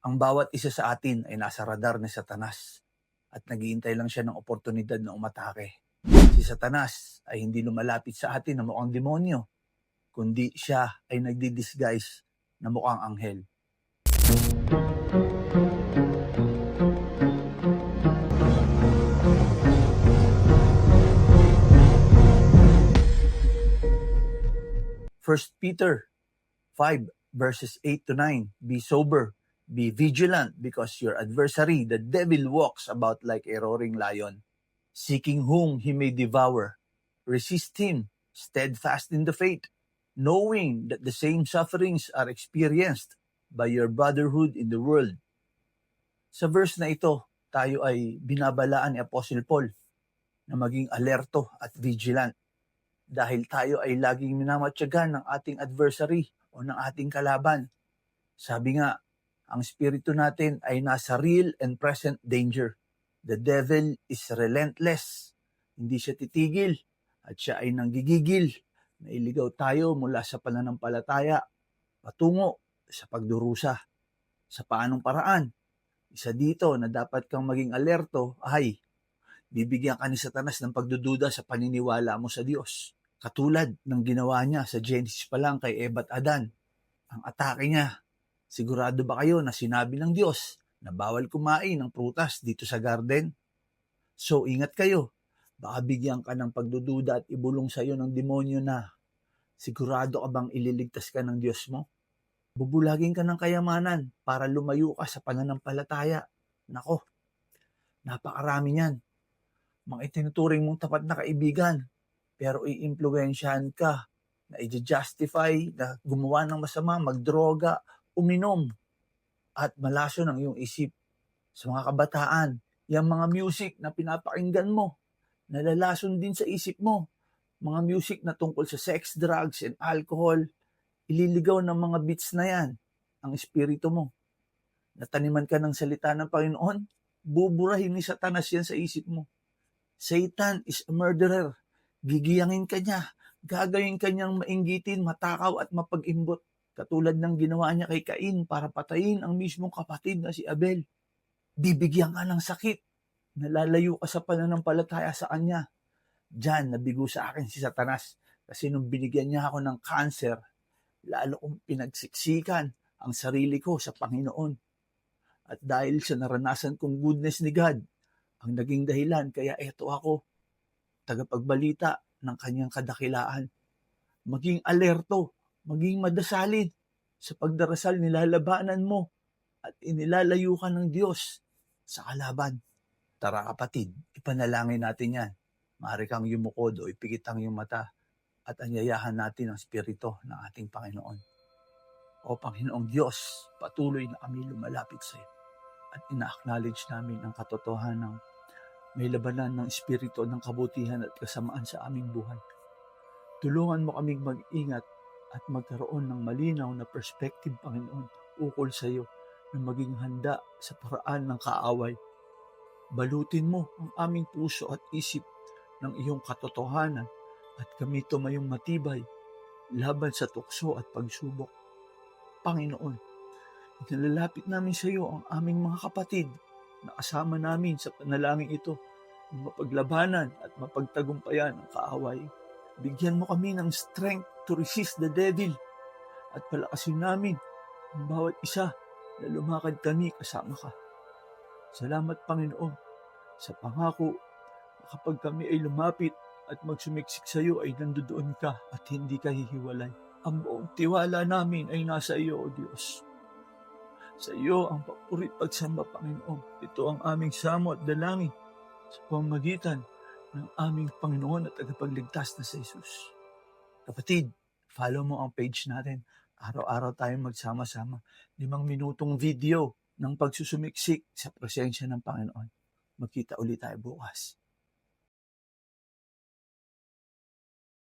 Ang bawat isa sa atin ay nasa radar ni Satanas at naghihintay lang siya ng oportunidad na umatake. Si Satanas ay hindi lumalapit sa atin na mukhang demonyo, kundi siya ay nagdi-disguise na mukhang anghel. First Peter 5 verses 8 to 9. Be sober, be vigilant, because your adversary, the devil, walks about like a roaring lion, seeking whom he may devour. Resist him, steadfast in the faith, knowing that the same sufferings are experienced by your brotherhood in the world. Sa verse na ito, tayo ay binabalaan ni Apostle Paul na maging alerto at vigilant dahil tayo ay laging minamatyagan ng ating adversary o ng ating kalaban. Sabi nga, ang spirito natin ay nasa real and present danger. The devil is relentless. Hindi siya titigil at siya ay nanggigigil na iligaw tayo mula sa pananampalataya patungo sa pagdurusa. Sa paanong paraan? Isa dito na dapat kang maging alerto ay bibigyan ka ni Satanas ng pagdududa sa paniniwala mo sa Diyos. Katulad ng ginawa niya sa Genesis pa lang kay Eva at Adan. Ang atake niya, sigurado ba kayo na sinabi ng Diyos na bawal kumain ng prutas dito sa garden? So ingat kayo, baka bigyan ka ng pagdududa at ibulong sa iyo ng demonyo na sigurado ka bang ililigtas ka ng Diyos mo? Bubulagin ka ng kayamanan para lumayo ka sa pananampalataya. Nako, napakarami niyan. Mga itinuturing mong tapat na kaibigan, pero iimpluwensyahan ka na i-justify na gumawa ng masama, magdroga, uminom, at malaso ng iyong isip. Sa mga kabataan, yung mga music na pinapakinggan mo, nalalason din sa isip mo. Mga music na tungkol sa sex, drugs, and alcohol, ililigaw ng mga beats na yan ang espiritu mo. Nataniman ka ng salita ng Panginoon, buburahin ni Satanas yan sa isip mo. Satan is a murderer. Gigiyangin ka niya. Gagawin ka niyang mainggitin, matakaw at mapag-imbot. Katulad ng ginawa niya kay Cain para patayin ang mismong kapatid na si Abel. Bibigyan ka ng sakit. Nalalayo ka sa pananampalataya sa kanya. Diyan, nabigo sa akin si Satanas. Kasi nung binigyan niya ako ng cancer, lalo kong pinagsiksikan ang sarili ko sa Panginoon. At dahil sa naranasan kong goodness ni God, ang naging dahilan kaya eto ako, tagapagbalita ng kanyang kadakilaan. Maging alerto, maging madasalin sa pagdarasal nilalabanan mo at inilalayo ka ng Diyos sa kalaban. Tara kapatid, ipanalangin natin yan. Maaari kang yumukod o ipikit ang iyong mata at anyayahan natin ang spirito ng ating Panginoon. O Panginoong Diyos, patuloy na kami lumalapit sa iyo at ina-acknowledge namin ang katotohanan ng may labanan ng espiritu ng kabutihan at kasamaan sa aming buhay. Tulungan mo kaming mag-ingat at magkaroon ng malinaw na perspective, Panginoon, ukol sa iyo na maging handa sa paraan ng kaaway. Balutin mo ang aming puso at isip ng iyong katotohanan at kami tumayong matibay laban sa tukso at pagsubok. Panginoon, inilalapit namin sa iyo ang aming mga kapatid na kasama namin sa panalangin ito na mapaglabanan at mapagtagumpayan ang kaaway. Bigyan mo kami ng strength to resist the devil at palakasin namin ang bawat isa na lumakad kami kasama ka. Salamat Panginoon sa pangako na kapag kami ay lumapit at magsumiksik sa iyo ay nandoon ka at hindi ka hihiwalay. Ang buong tiwala namin ay nasa iyo, O Diyos. Sa iyo ang papurit pagsamba, Panginoon. Ito ang aming samo at dalangin sa pamamagitan ng aming Panginoon at tagapagligtas na sa Jesus. Kapatid, follow mo ang page natin. Araw-araw tayong magsama-sama. Limang minutong video ng pagsusumiksik sa presensya ng Panginoon. Magkita ulit tayo bukas.